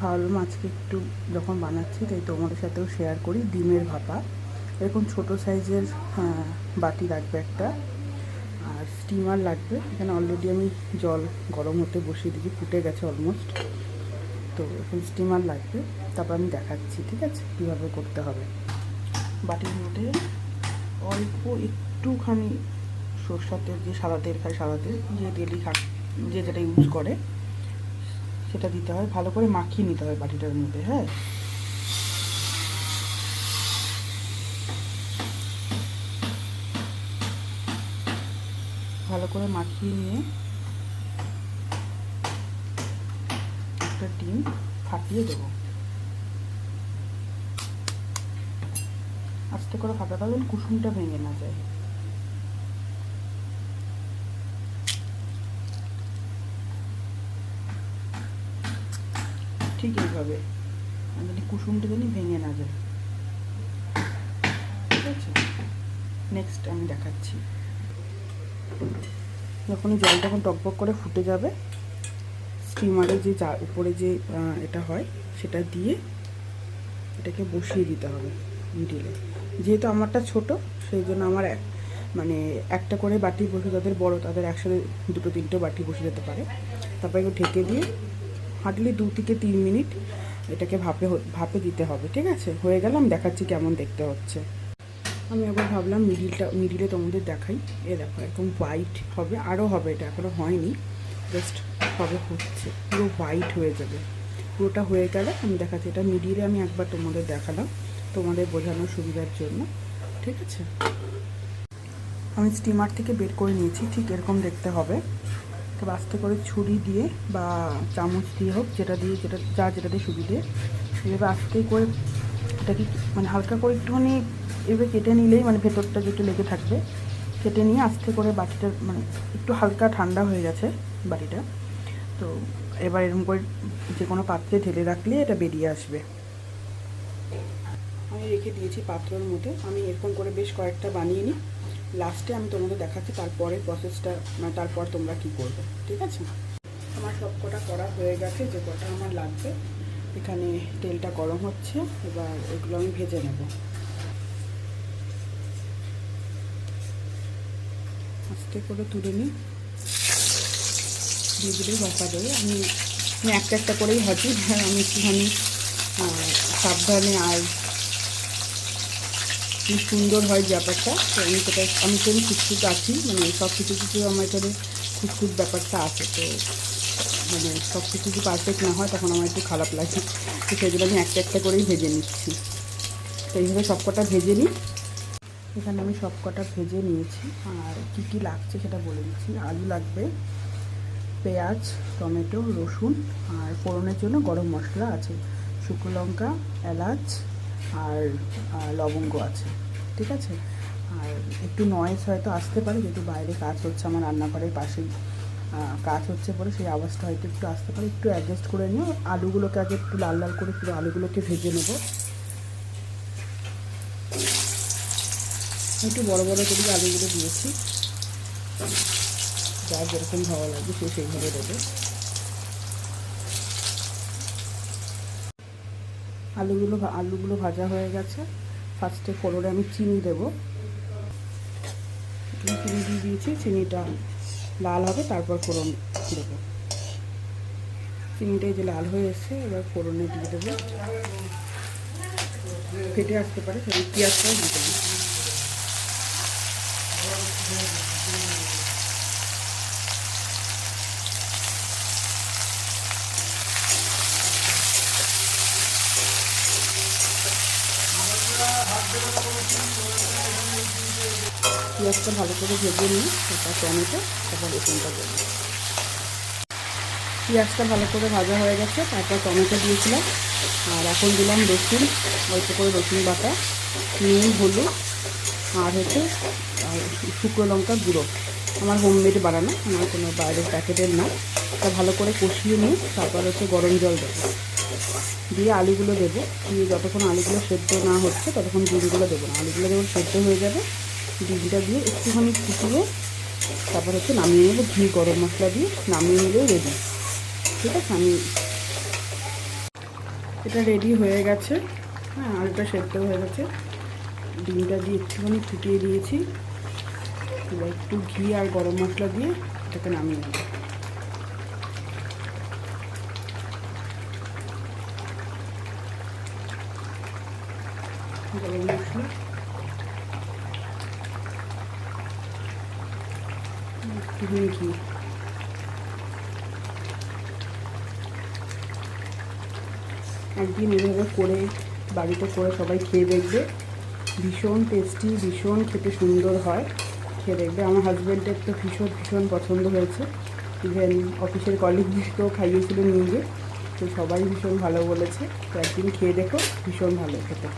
ভাবলাম আজকে একটু যখন বানাচ্ছি তাই তোমাদের সাথেও শেয়ার করি। ডিমের ভাপা। এরকম ছোট সাইজের হ্যাঁ, বাটি লাগবে একটা। আর স্টিমার লাগবে। এখানে অলরেডি আমি জল গরম হতে বসিয়ে দিয়েছি ফুটে গেছে অলমোস্ট তো এখন স্টিমার লাগবে। তারপর আমি দেখাচ্ছি ঠিক আছে? কীভাবে করতে হবে। বাটির মধ্যে অল্প একটুখানি সরষার তেল যে সাদা তেল খায় সাদা তেল যে তেলই খাক যে যেটা ইউজ করে। সেটা দিতে হয়। ভালো করে মাখিয়ে নিতে হয় বাটিটার মধ্যে হ্যাঁ? ভালো করে মাখিয়ে নিয়ে একটা ডিম ফাটিয়ে দেবো। আস্তে করে ফাটাতে হবে কুসুমটা ভেঙে না যায়। ঠিক এইভাবে। যদি কুসুমটা জানি ভেঙে না যায়। ঠিক আছে? নেক্সট আমি দেখাচ্ছি। যখন জল যখন টকবক করে ফুটে যাবে। স্টিমারে যে যা, উপরে যে এটা হয়, সেটা দিয়ে এটাকে বসিয়ে দিতে হবে মিডিলে যেহেতু আমারটা ছোট, সেই জন্য আমার এক মানে একটা করে বাটি বসে, যাদের বড়, তাদের একসাথে দুটো, তিনটে বাটি বসে যেতে পারে। তারপরে ঢেকে দিয়ে হার্ডলি দু থেকে তিন মিনিট এটাকে ভাপে ভাপে দিতে হবে, ঠিক আছে? হয়ে গেলে, আমি দেখাচ্ছি কেমন দেখতে হচ্ছে। আমি একবার ভাবলাম মিডিলটা মিডিলে তোমাদের দেখাই। এ দেখো এরকম হোয়াইট হবে আরও হবে, এটা এখনও হয়নি। জাস্ট হবে হচ্ছে, পুরো হোয়াইট হয়ে যাবে। পুরোটা হয়ে গেলে, আমি দেখাচ্ছি। এটা মিডিলে আমি একবার তোমাদের দেখালাম, তোমাদের বোঝানোর সুবিধার জন্য, ঠিক আছে? আমি স্টিমার থেকে বের করে নিয়েছি, ঠিক এরকম দেখতে হবে। তো আস্তে করে ছুরি দিয়ে বা চামচ দিয়ে হোক, যেটা দিয়ে, যেটা, যা যেটা দিয়ে সুবিধে এভাবে আস্তে করে এটাকে মানে হালকা করে একটুখানি এভাবে কেটে নিলেই মানে ভেতরটা যেটা লেগে থাকবে, কেটে নিয়ে আস্তে করে বাটিটা মানে একটু হালকা ঠান্ডা হয়ে গেছে বাটিটা। তো এবার এরকম করে যে কোনো পাত্রে ঢেলে রাখলে এটা বেরিয়ে আসবে। আমি রেখে দিয়েছি পাত্রের মধ্যে। আমি এরকম করে বেশ কয়েকটা বানিয়ে নিই। লাস্টে আমি তোমাদের দেখাচ্ছি তারপরে প্রসেসটা মানে তারপর তোমরা কি করবে, ঠিক আছে? আমার সব কটা করা হয়ে গেছে, যে কটা আমার লাগবে। এখানে তেলটা গরম হচ্ছে, এবার এগুলো আমি ভেজে নেব। আস্তে করে তুলে নিই। দিলেই বসা দেবে আমি আমি একটা একটা করেই হ্যাঁ আমি একটুখানি সাবধানে আর কি সুন্দর হয় ব্যাপারটা। তো আমি সেটা, আমি তো খুঁতখুত আছি মানে সব কিছু কিছু আমার এখানে খুঁতখুত ব্যাপারটা আছে, তো মানে সব কিছু যদি পারফেক্ট না হয় তখন আমার একটু খারাপ লাগে। তো সেই জন্য আমি একটা একটা করেই ভেজে নিচ্ছি। তো এইভাবে সব কটা ভেজে নিই। এখানে আমি সব কটা ভেজে নিয়েছি, আর কী কী লাগছে সেটা বলে দিচ্ছি। আলু লাগবে, পেঁয়াজ, টমেটো, রসুন, আর ফোড়নের জন্য গরম মশলা আছে। শুকনো লঙ্কা, এলাচ আর লবঙ্গ আছে, ঠিক আছে? আর একটু নয়েজ হয়তো আসতে পারে, যেহেতু বাইরে কাজ হচ্ছে, আমার রান্নাঘরের পাশেই কাজ হচ্ছে বলে সেই আওয়াজটা হয়তো একটু আসতে পারে। একটু অ্যাডজাস্ট করে নিও। আলুগুলোকে আগে একটু লাল লাল করে পুরো আলুগুলোকে ভেজে নেব। একটু বড় বড় করে আলুগুলো দিয়েছি। যার যেরকম ভালো লাগবে, সে সেইভাবে দেবে। আলুগুলো আলুগুলো ভাজা হয়ে গেছে। ফার্স্টে ফোড়নে আমি চিনি দেবো। চিনি দিয়ে দিয়েছি, চিনিটা লাল হবে, তারপর ফোড়ন দেবো। চিনিটাই যে লাল হয়ে এসছে, এবার ফোড়নে দিয়ে দেবো। ফেটে আসতে পারে সেই পেঁয়াজটাও দিয়ে দেবো পেঁয়াজটা ভালো করে ভেজে নিই তারপর টমেটো, তারপর রসুনটা দেবো পেঁয়াজটা ভালো করে ভাজা হয়ে গেছে, তারপর টমেটো দিয়েছিলাম। আর এখন দিলাম রসুন, অল্প করে রসুন বাটা, নুন, হলুদ, আর হচ্ছে শুকনো লঙ্কা গুঁড়ো। আমার হোমমেড বানানো, আমার কোনো বাইরের প্যাকেটের না। তা ভালো করে কষিয়ে নিই তারপর হচ্ছে গরম জল দেবো। দিয়ে আলুগুলো দেবো। দিয়ে যতক্ষণ আলুগুলো সেদ্ধ না হচ্ছে, ততক্ষণ ডিমগুলো দেবো না। আলুগুলো যখন সেদ্ধ হয়ে যাবে, ডিমটা দিয়ে একটুখানি ফুটিয়ে তারপর হচ্ছে নামিয়ে নেব ঘি, গরম মশলা দিয়ে। নামিয়ে নিলেও রেডি ঠিক আছে? আমি এটা রেডি হয়ে গেছে। হ্যাঁ আলুটা সেদ্ধ হয়ে গেছে। ডিমটা দিয়ে একটুখানি ফুটিয়ে দিয়েছি। একটু ঘি আর গরম মশলা দিয়ে এটাকে নামিয়ে নেব। একদিন এভাবে করে, বাড়িতে করে সবাই খেয়ে দেখবে। ভীষণ টেস্টি ভীষণ খেতে সুন্দর হয়। খেয়ে দেখবে। আমার হাজব্যান্ডের তো ভীষণ ভীষণ পছন্দ হয়েছে। ইভেন অফিসের কলিগদেরকেও খাইয়েছিল নিজে তো সবাই ভীষণ ভালো বলেছে। তো একদিন খেয়ে দেখো, ভীষণ ভালো খেতে।